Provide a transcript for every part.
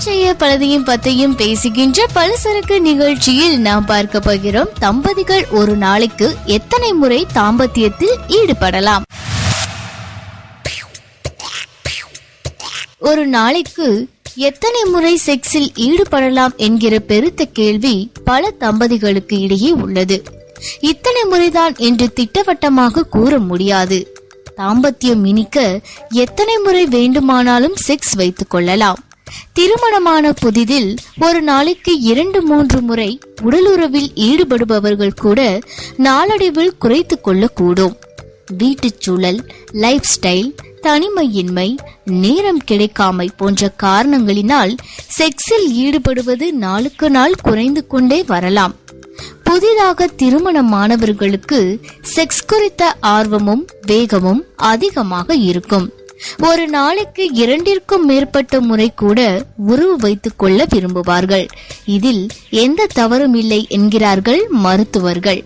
இன்றைய பலதையும் பத்தையும் பேசுகின்ற பலசரக்கு நிகழ்ச்சியில் நாம் பார்க்க போகிறோம். தம்பதிகள் ஒரு நாளைக்கு எத்தனை முறை தாம்பத்தியத்தில் ஈடுபடலாம்? ஒரு நாளைக்கு எத்தனை முறை செக்ஸில் ஈடுபடலாம் என்கிற பெருத்த கேள்வி பல தம்பதிகளுக்கு இடையே உள்ளது. இத்தனை முறைதான் என்று திட்டவட்டமாக கூற முடியாது. தாம்பத்தியம் இனிக்க எத்தனை முறை வேண்டுமானாலும் செக்ஸ் வைத்துக் கொள்ளலாம். திருமணமான புதிதில் ஒரு நாளைக்கு இரண்டு மூன்று முறை உடலுறவில் ஈடுபடுபவர்கள் கூட நாளடைவில் குறைத்துக் கொள்ளக்கூடும். வீட்டுச் சூழல் லைஃப் ஸ்டைல் தனிமையின்மை நேரம் கிடைக்காமை போன்ற காரணங்களினால் செக்ஸில் ஈடுபடுவது நாளுக்கு நாள் குறைந்து கொண்டே வரலாம். புதிதாக திருமணமானவர்களுக்கு செக்ஸ் குறித்த ஆர்வமும் வேகமும் அதிகமாக இருக்கும். ஒரு நாளைக்கு இரண்டிற்கும் மேற்பட்ட முறை கூட உறவு வைத்துக் கொள்ள விரும்புவார்கள். இதில் எந்த தவறும் இல்லை என்கிறார்கள் மருத்துவர்கள்.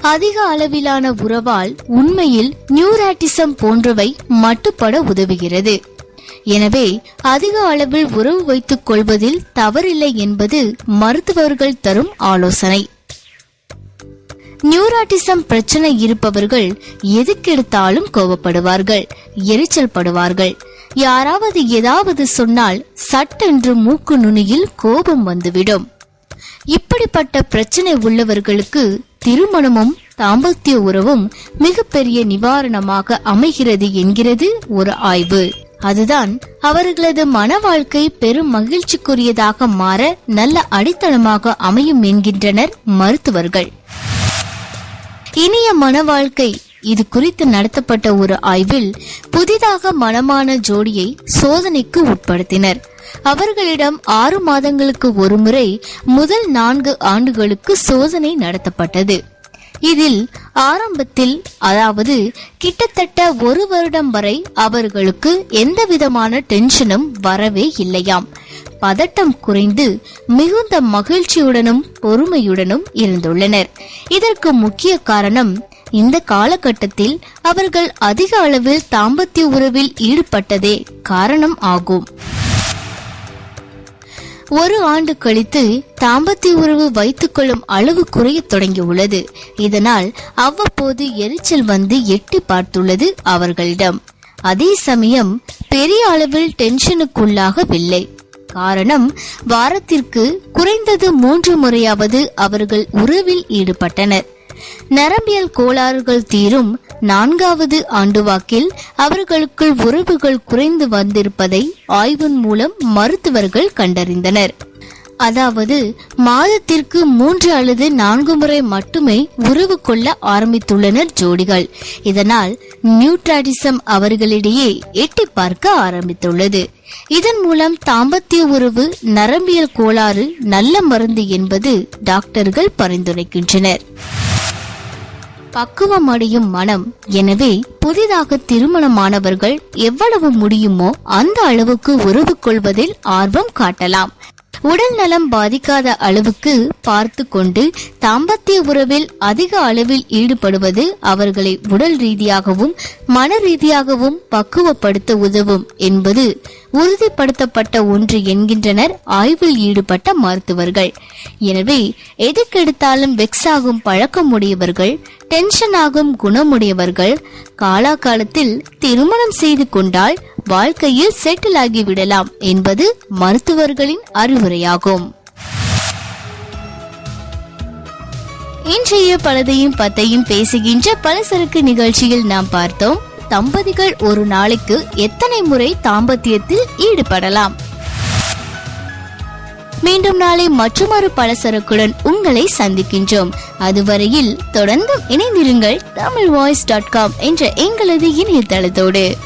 அதிக அளவிலான உறவால் உண்மையில் நியூராட்டிசம் போன்றவை மட்டுப்பட உதவுகிறது. எனவே அதிக அளவில் உறவு வைத்துக் கொள்வதில் தவறில்லை என்பது மருத்துவர்கள் தரும் ஆலோசனை. நியூராட்டிசம் பிரச்சனை இருப்பவர்கள் எதுக்கெடுத்தாலும் கோபப்படுவார்கள் எரிச்சல் படுவார்கள். யாராவது ஏதாவது சொன்னால் சட்டென்று மூக்கு நுனியில் கோபம் வந்துவிடும். இப்படிப்பட்ட பிரச்சனை உள்ளவர்களுக்கு திருமணமும் தாம்பத்திய உறவும் மிகப்பெரிய நிவாரணமாக அமைகிறது என்கிறது ஒரு ஆய்வு. அதுதான் அவர்களது மன வாழ்க்கை பெரும் மகிழ்ச்சிக்குரியதாக மாற நல்ல அடித்தளமாக அமையும் என்கின்றனர் மருத்துவர்கள். இனிய மன வாழ்க்கை இது குறித்து நடத்தப்பட்ட ஒரு ஆய்வில் புதிதாக மனமான ஜோடியை சோதனைக்கு உட்படுத்தினர். அவர்களிடம் ஆறு மாதங்களுக்கு ஒருமுறை முதல் நான்கு ஆண்டுகளுக்கு சோதனை நடத்தப்பட்டது. இதில் ஆரம்பத்தில் அதாவது கிட்டத்தட்ட ஒரு வருடம் வரை அவர்களுக்கு எந்த விதமான டென்ஷனும் வரவே இல்லையாம். பதட்டம் குறைந்து மிகுந்த மகிழ்ச்சியுடனும் பொறுமையுடனும் இருந்துள்ளனர். இதற்கு முக்கிய காரணம் இந்த காலகட்டத்தில் அவர்கள் அதிக அளவில் தாம்பத்திய உறவில் ஈடுபட்டதே காரணம் ஆகும். ஒரு ஆண்டு கழித்து தாம்பத்திய உறவு வைத்துக் கொள்ளும் அளவு குறைய தொடங்கியுள்ளது. இதனால் அவ்வப்போது எரிச்சல் வந்து எட்டி பார்த்துள்ளது அவர்களிடம். அதே சமயம் பெரிய அளவில் டென்ஷனுக்குள்ளாகவில்லை காரணம் வாரத்திற்கு குறைந்தது மூன்று முறையாவது அவர்கள் உறவில் ஈடுபட்டனர். நரம்பியல் கோளாறுகள் தீரும் நான்காவது ஆண்டு வாக்கில் அவர்களுக்குள் உறவுகள் குறைந்து வந்திருப்பதை ஆய்வின் மூலம் மருத்துவர்கள் கண்டறிந்தனர். அதாவது மாதத்திற்கு மூன்று அல்லது நான்கு முறை மட்டுமே உறவு கொள்ள ஆரம்பித்துள்ளனர் ஜோடிகள். இதனால் நியூட்ராடிசம் அவர்களிடையே எட்டி பார்க்க ஆரம்பித்துள்ளது. இதன் மூலம் தாம்பத்திய உறவு நரம்பியல் கோளாறு நல்ல மருந்து என்பது டாக்டர்கள் பரிந்துரைக்கின்றனர். பக்குவம் அடையும் மனம். எனவே புதிதாக திருமணமானவர்கள் எவ்வளவு முடியுமோ அந்த அளவுக்கு உறவு கொள்வதில் ஆர்வம் காட்டலாம். உடல் நலம் பாதிக்காத அளவுக்கு பார்த்து கொண்டு தாம்பத்திய உறவில் அதிக அளவில் ஈடுபடுவது அவர்களை உடல் ரீதியாகவும் மன ரீதியாகவும் பக்குவப்படுத்த உதவும் என்பது உறுதிப்படுத்தப்பட்ட ஒன்று என்கின்றனர் ஆய்வில் ஈடுபட்ட மருத்துவர்கள். எனவே எதுக்கெடுத்தாலும் வெக்ஸ் ஆகும் பழக்கம் உடையவர்கள் டென்ஷன் ஆகும் குணமுடையவர்கள் காலாகாலத்தில் திருமணம் செய்து கொண்டால் வாழ்க்கையில் செட்டில் ஆகிவிடலாம் என்பது மருத்துவர்களின் அறிவுரையாகும். இன்றைய பலதையும் பத்தையும் பேசுகின்ற பலசரக்கு நிகழ்ச்சியில் நாம் பார்த்தோம் தம்பதிகள் ஒரு நாளைக்கு எத்தனை முறை தாம்பத்தியத்தில் ஈடுபடலாம்? மீண்டும் நாளை மற்றொரு பலசரக்குடன் உங்களை சந்திக்கின்றோம். அதுவரையில் தொடர்ந்தும் இணைந்திருங்கள் தமிழ் வாய்ஸ் டாட் காம் என்ற எங்களது இணையதளத்தோடு.